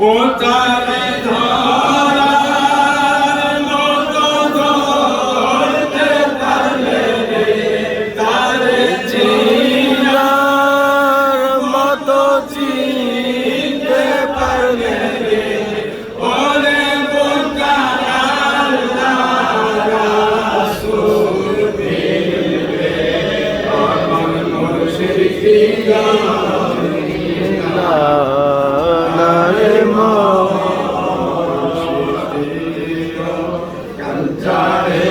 ও তারে Hare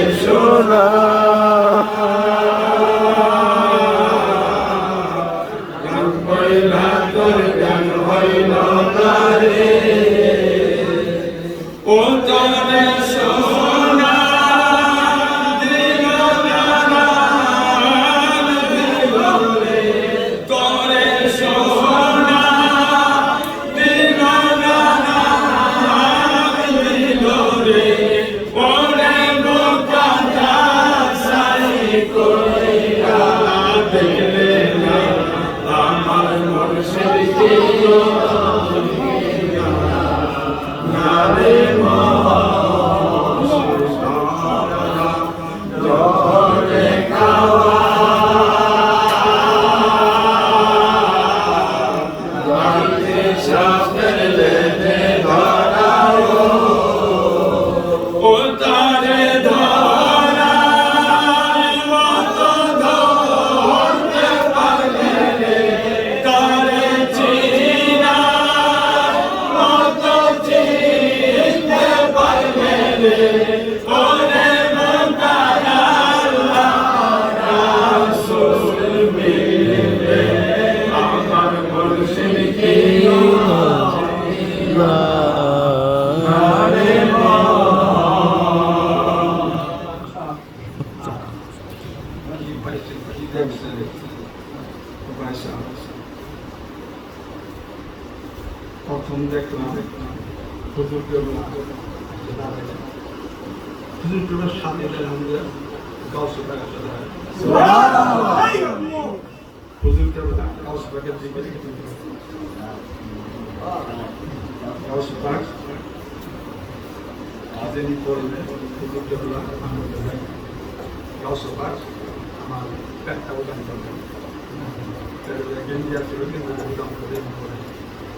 toplumda ekonomik huzur görmekte. Huzur görmek şanlılarında Galsu'da kadar. Subhanallah! Huzur görmek Galsu'da kadar. Galsu'da Azeri Kore'de huzur görmek Galsu'da ama ben de oradan gördüm. Genç yaşlarında buradan buraya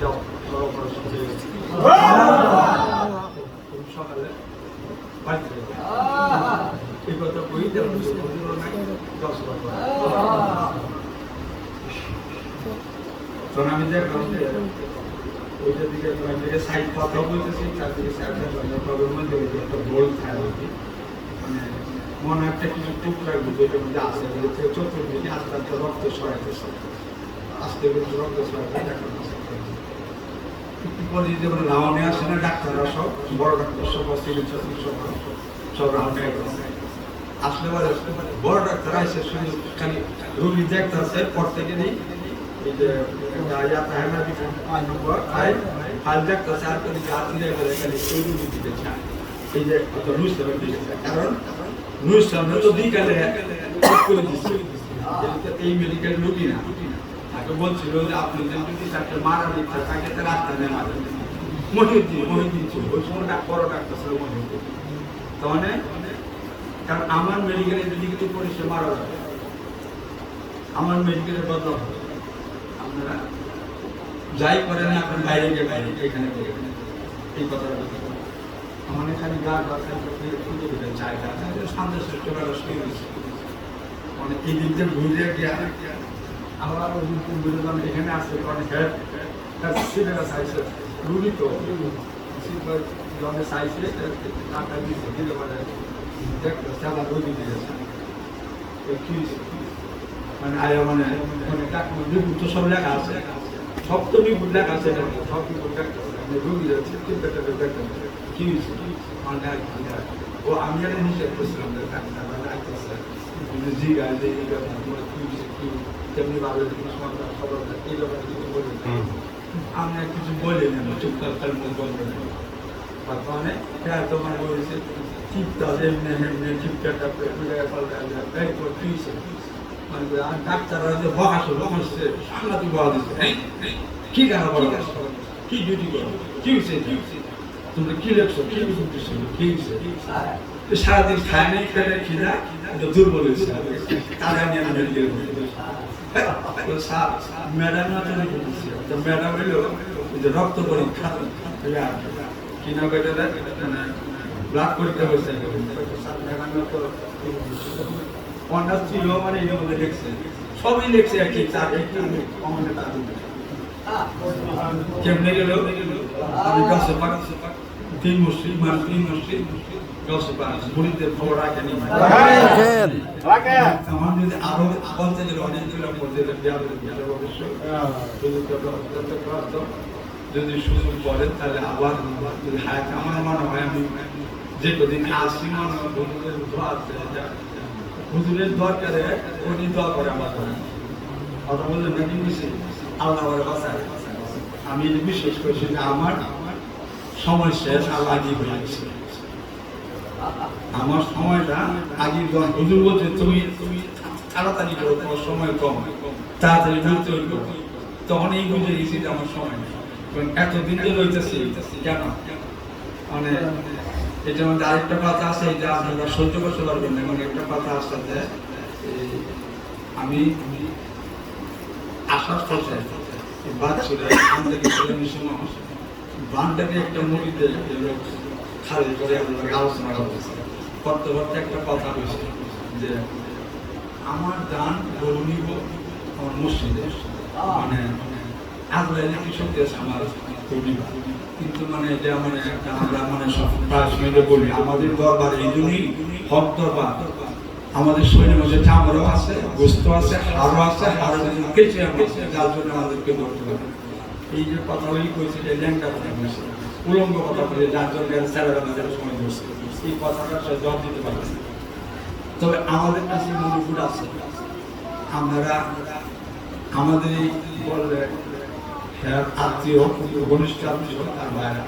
যাও বড় কথা বই দশ তখন আমি ওইটা দিকে সাইড কথা বলতেছি চারদিকে প্রবলেম মধ্যে একটা গোল খায় মানে মনে একটা কিছু টুকরা যেটার মধ্যে যে চতুর্দিকে আস্তে আস্তে রক্ত সরাইতেছে আস্তে করে রক্ত সরাইতে একটু পরে যেমন রাউন্ডে আসে না, ডাক্তাররা সব, বড় ডাক্তার সব চিকিৎসা সব সব রাউন্ডে আসলে পরে বড় ডাক্তার আসে শুধু খালি রুগী দেখতেছে থেকে নেই। এই যে ইয়া থাকে না আই নম্বর আই ফাইল দেখতেছে আর করে যে আর দিলে গেলে খালি ওই রুগী দিতে চায়। এই যে অত লুজ সেভেন কারণ লুজ সেভেন তো দিই দিচ্ছে এই মেডিকেল রুগী না। তাকে বলছিল যে আপনি তাকে মারা দিচ্ছে তাকে তো রাস্তা নেই মারেন মহিউদ্দিন মহিউদ্দিন ওই সময় বড় ডাক্তার ছিল মহিউদ্দিন তার মানে কারণ আমার মেডিকেলে যদি কিছু পরিষে মারা যাবে। আমার মেডিকেলের বদল হবে। আপনারা যাই করেন, আপনার বাইরে গিয়ে বাইরে এখানে করে এই কথাটা। আমার এখানে গা জায়গা চোরা শুয়ে দিচ্ছে মানে এই দিক দিয়ে ঘুরে গিয়া আবার ওই দিন বিরোধন এখানে আসছে অনেক সাইজে রুগী তো জনে সাইজে টাকা দিলে মানে দেখতে সাদা রুগী দিয়েছে কি মানে আয়া মানে মানে টাকা তো সব লেখা আছে সপ্তমী বুদ্ধা কাছে সপ্তমী বুদ্ধা রুগী যাচ্ছে চিন্তা করে দেখেন কি হয়েছে মানে ও আমি করছিলাম যে মানে জি গাছ এই কথা খবর এই ব্যাপারে কিছু বলি না। আমি কিছু বলি না চুপচাপ তার হ্যাঁ তোমার বলেছে চিপটা এমনি এমনি চিপটা এই তো মানে আর ডাক্তাররা যে বকাশো বকাশছে সাংঘাতিক বকা দিচ্ছে এই, এই, কি কেন বলো কি ডিউটি করো কি হয়েছে কি হয়েছে? তোমরা কি লেখছো কি বুঝতেছো কি হয়েছে? সারাদিন খায় নাই খেলে খিদা দুর্বল হয়েছে। তারা নিয়ে আমি মেডিকেল ম্যাডাম না চলে গেছে তো ম্যাডাম ওই যে রক্ত পরীক্ষা কি না কেটে মানে ব্লাড পরীক্ষা ম্যাডাম অনার্স ছিল মানে এর মধ্যে লিখছে সবই লিখছে কি চার কমনে গেল আমি গাছে পাক তিন মুসলিম মানে খবর রাখেনি রাখেন। আমার যদি আরও অবশ্যই। যদি সুযোগ পড়ে তাহলে আবার যদি হায়াত আমার মনে হয় আমি যে কদিন আসি মনে হয় হুজুরের দোয়া আছে হুজুরের দরকারে উনি দোয়া করে আমার কথা বললেন নাকি আল্লাহ বাসায়। আমি বিশ্বাস করছি যে আমার সময় শেষ আগে হয়ে আমার সময়টা আগে হুজুর বলছে, তুমি তুমি তাড়াতাড়ি করো, তোমার সময় কম। তাড়াতাড়ি হইব তখন এই বুঝে গেছি যে আমার সময় নেই। রইতেছি, কেন? মানে এটা মধ্যে আরেকটা কথা আছে এটা আপনারা সহ্য করতে পারবেন না মানে একটা কথা আছে যে, আমি আসার পথে বাদ ছিল ছেলেমেয়ের সময় বানটাকে একটা মুড়িতে খালি করে আমরা আলোচনা করতেছি। করতে করতে একটা কথা হয়েছে যে আমার দান গরু নিব, আমার মসজিদে। মানে আজরাইলে কি শক্তি আছে আমার নিব। কিন্তু মানে এটা মানে আমরা মানে সব প্রায় সময় বলি, আমাদের দরবার এই জন্যই হক আমাদের শরীরের মধ্যে চামড়াও আছে, গোস্ত আছে, হাড়ও আছে জন্য কেঁচে যার জন্য আমাদেরকে ধরতে পারে এই যে কথা ওই কইছে যে ল্যাংটা কথা বলছে উলঙ্গ কথা বলে যার জন্য স্যারেরা আমাদের সময় ধরছে। এই কথাটা সে জবাব দিতে পারবে না। তবে আমাদের কাছে মনোপুর আছে। আমরা আমাদের এই বললে হ্যাঁ, আত্মীয় ঘনিষ্ঠ আত্মীয় আর বাইরে।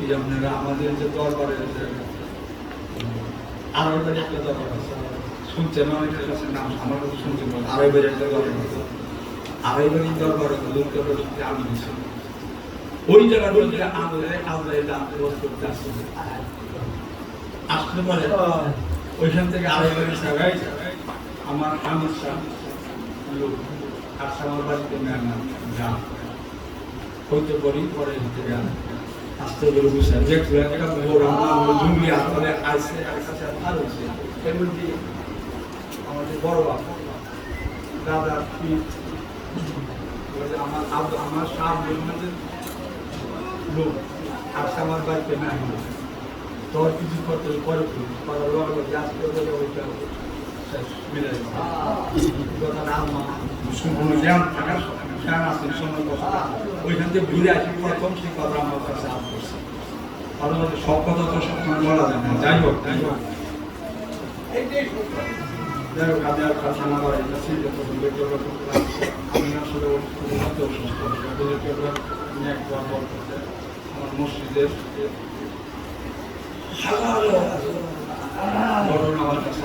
এই আপনারা আমাদের যে দরবারে আরও একটা দরবার আছে। শুনছেন অনেকের কাছে নাম আমার কাছে আড়াই বাড়ি একটা দরবার আছে। বাড়ির দরবারে লোকটা ওই আত্মবোধ করতে আসছে আসতে পারে ওইখান থেকে বাড়ি জায়গায় আমার আমার আমার বাড়িতে যা হইতে পারি গেল আস্তে করে বুঝে দেখলে একটা বড় আমরা জঙ্গলি আসলে আমাদের বড় দাদা আমার আমার সামনে লোক আসছে আমার বাড়িতে না তোর কিছু করতে করে করার লগে লগে আসতে গেলে ওইটা ওইখান থেকে ঘুরে আসি, প্রথম সেই কথা আমার কাছে আপ করছে অথবা সব কথা তো সবসময় বলা যায় না। যাই হোক যাই হোক। যাই হোক আমি আর কথা না বলাই যাচ্ছি যে প্রথম দেখতে আমি আসলে উন্নত অসুস্থ দেখতে আমি একবার বলতে আমার মসজিদের ঘটনা আমার কাছে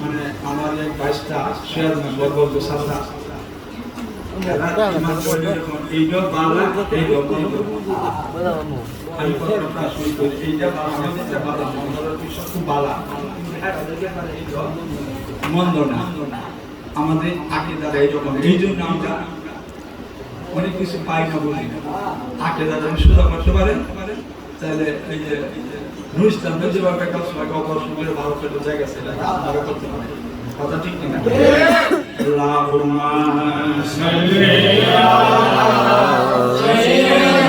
মানে আমার এক বাইশটা শেয়ার মেম্বার বলতো মন্দ না আমাদের আকিদারা এইরকম এই জন্য আমরা অনেক কিছু পাই না বলি না আকিদা যদি সুদা করতে পারেন তাহলে এই যে যেভাবে একটা সময় অপারেশন ভারতের জায়গা ছিল করতে পারেন কথা ঠিক Lavrumah, Shalvi, Shalvi, Shalvi, Shalvi,